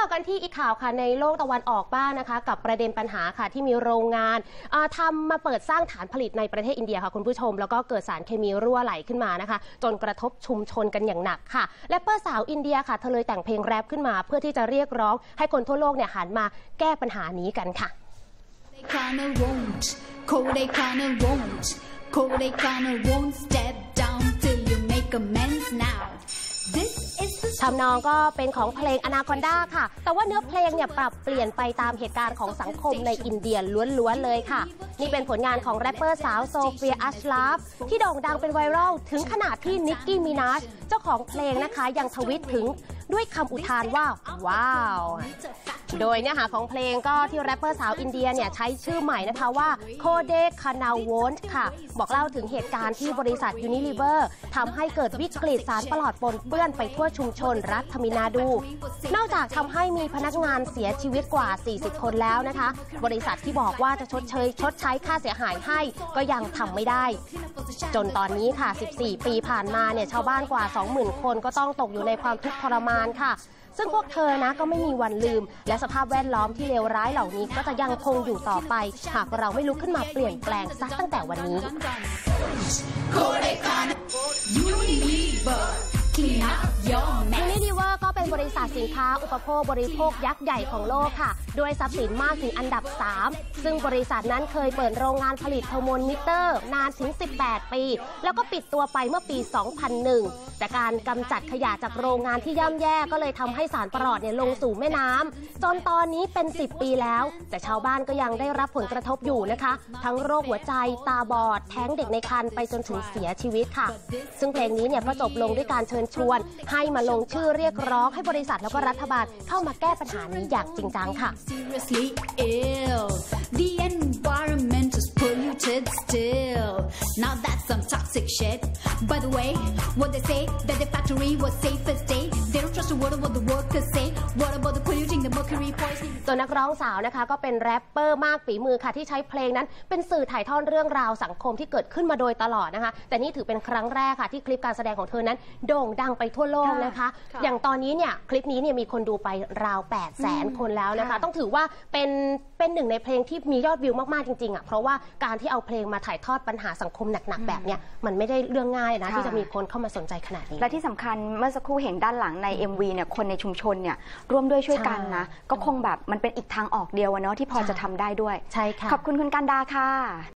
ต่อกันที่อีกข่าวค่ะในโลกตะวันออกบ้างนะคะ กับประเด็นปัญหาค่ะที่มีโรงงานาทำมาเปิดสร้างฐานผลิตในประเทศอินเดียค่ะคุณผู้ชม แล้วก็เกิดสารเคมีรั่วไหลขึ้นมานะคะ จนกระทบชุมชนกันอย่างหนักค่ะและเปอร์สาวอินเดียค่ะเธอเลยแต่งเพลงแรปขึ้นมา เพื่อที่จะเรียกร้อง ให้คนทั่วโลกเนี่ยหันมาแก้ปัญหานี้กันค่ะ They kinda won't, cold they kinda won't, cold they kinda won't step down till you make amends now. ทำนองก็เป็นของเพลงอนาคอนดาค่ะ แต่ว่าเนื้อเพลงเนี่ยปรับเปลี่ยนไปตามเหตุการณ์ของสังคมในอินเดียล้วนๆเลยค่ะ นี่เป็นผลงานของแรปเปอร์สาวโซเฟียอัชลาฟที่โด่งดังเป็นไวรัลถึงขนาดที่นิกกี้มินาชเจ้าของเพลงนะคะยังทวิตถึงด้วยคำอุทานว่า ว้าว โดยเนื้อหาของเพลงก็ที่แรปเปอร์สาวอินเดียเนี่ยใช้ชื่อใหม่นะคะว่าโคเดคานาโวนค่ะ บอกเล่าถึงเหตุการณ์ที่บริษัทยูนิลิเวอร์ทำให้เกิดวิกฤตสารปลอดปนเปื้อนไปทั่วชุมชนรัฐมินาดู นอกจากทำให้มีพนักงานเสียชีวิตกว่า 40 คนแล้วนะคะ บริษัทที่บอกว่าจะชดเชย ชดใช้ค่าเสียหายให้ก็ยังทำไม่ได้ จนตอนนี้ค่ะ 14 ปีผ่านมาเนี่ยชาวบ้านกว่า 20,000 คนก็ต้องตกอยู่ในความทุกข์ทรมานค่ะ ซึ่งพวกเธอนะก็ไม่มีวันลืม และสภาพแวดล้อมที่เลวร้ายเหล่านี้ก็จะยังคงอยู่ต่อไป หากเราไม่ลุกขึ้นมาเปลี่ยนแปลงซะตั้งแต่วันนี้ บริษัทสินค้าอุปโภคบริโภคยักษ์ใหญ่ของโลกค่ะ ด้วยทรัพย์สินมากถึงอันดับ 3 ซึ่งบริษัทนั้นเคยเปิดโรงงานผลิตเทอร์โมมิเตอร์ นานถึง 18 ปี แล้วก็ปิดตัวไปเมื่อปี 2001 แต่การกำจัดขยะจากโรงงานที่ย่ำแย่ก็เลยทำให้สารปลอดเนี่ยลงสู่แม่น้ำจนตอนนี้เป็น 10 ปีแล้ว แต่ชาวบ้านก็ยังได้รับผลกระทบอยู่นะคะ ทั้งโรคหัวใจตาบอด แท้งเด็กในครรภ์ไปจนถึงเสียชีวิตค่ะ ซึ่งเพลงนี้เนี่ยก็จบลงด้วยการเชิญชวน ให้มาลงชื่อเรียกร้องให้บริษัทแล้วก็รัฐบาลเข้ามาแก้ปัญหานี้อย่างจริงจังค่ะ toxic shit. By the way, what they say that the factory was safe as day. They don't trust a word of what the workers say. What about the polluting, the mercury poisoning? ตัวนักร้องสาวนะคะก็เป็นแรปเปอร์มากฝีมือค่ะ ที่ใช้เพลงนั้นเป็นสื่อถ่ายทอดเรื่องราวสังคมที่เกิดขึ้นมาโดยตลอดนะคะ แต่นี่ถือเป็นครั้งแรกค่ะ ที่คลิปการแสดงของเธอนั้น โด่งดังไปทั่วโลกนะคะค่ะอย่างตอนนี้เนี่ยคลิปนี้เนี่ยมีคนดูไปราว 8 0 0แสนคนแล้วนะคะค่ะต้องถือว่าเป็นเป็นหนึ่งในเพลงที่มียอดวิวมากๆจริงๆอะเพราะว่าการที่เอาเพลงมาถ่ายทอดปัญหาสังคมหนักๆแบบเนี้ยมันไม่ได้เรื่องง่ายนะค่ะที่จะมีคนเข้ามาสนใจขนาดนี้ และที่สำคัญเมื่อสักครู่เห็นด้านหลังใน MV เนี่ยคนในชุมชนเนี่ยร่วมด้วยช่วยกันนะใช่ก็คงแบบมันเป็นอีกทางออกเดียวอะเนาะที่พอใช่จะทำได้ด้วยใช่ค่ะขอบคุณคุณกันดาค่ะ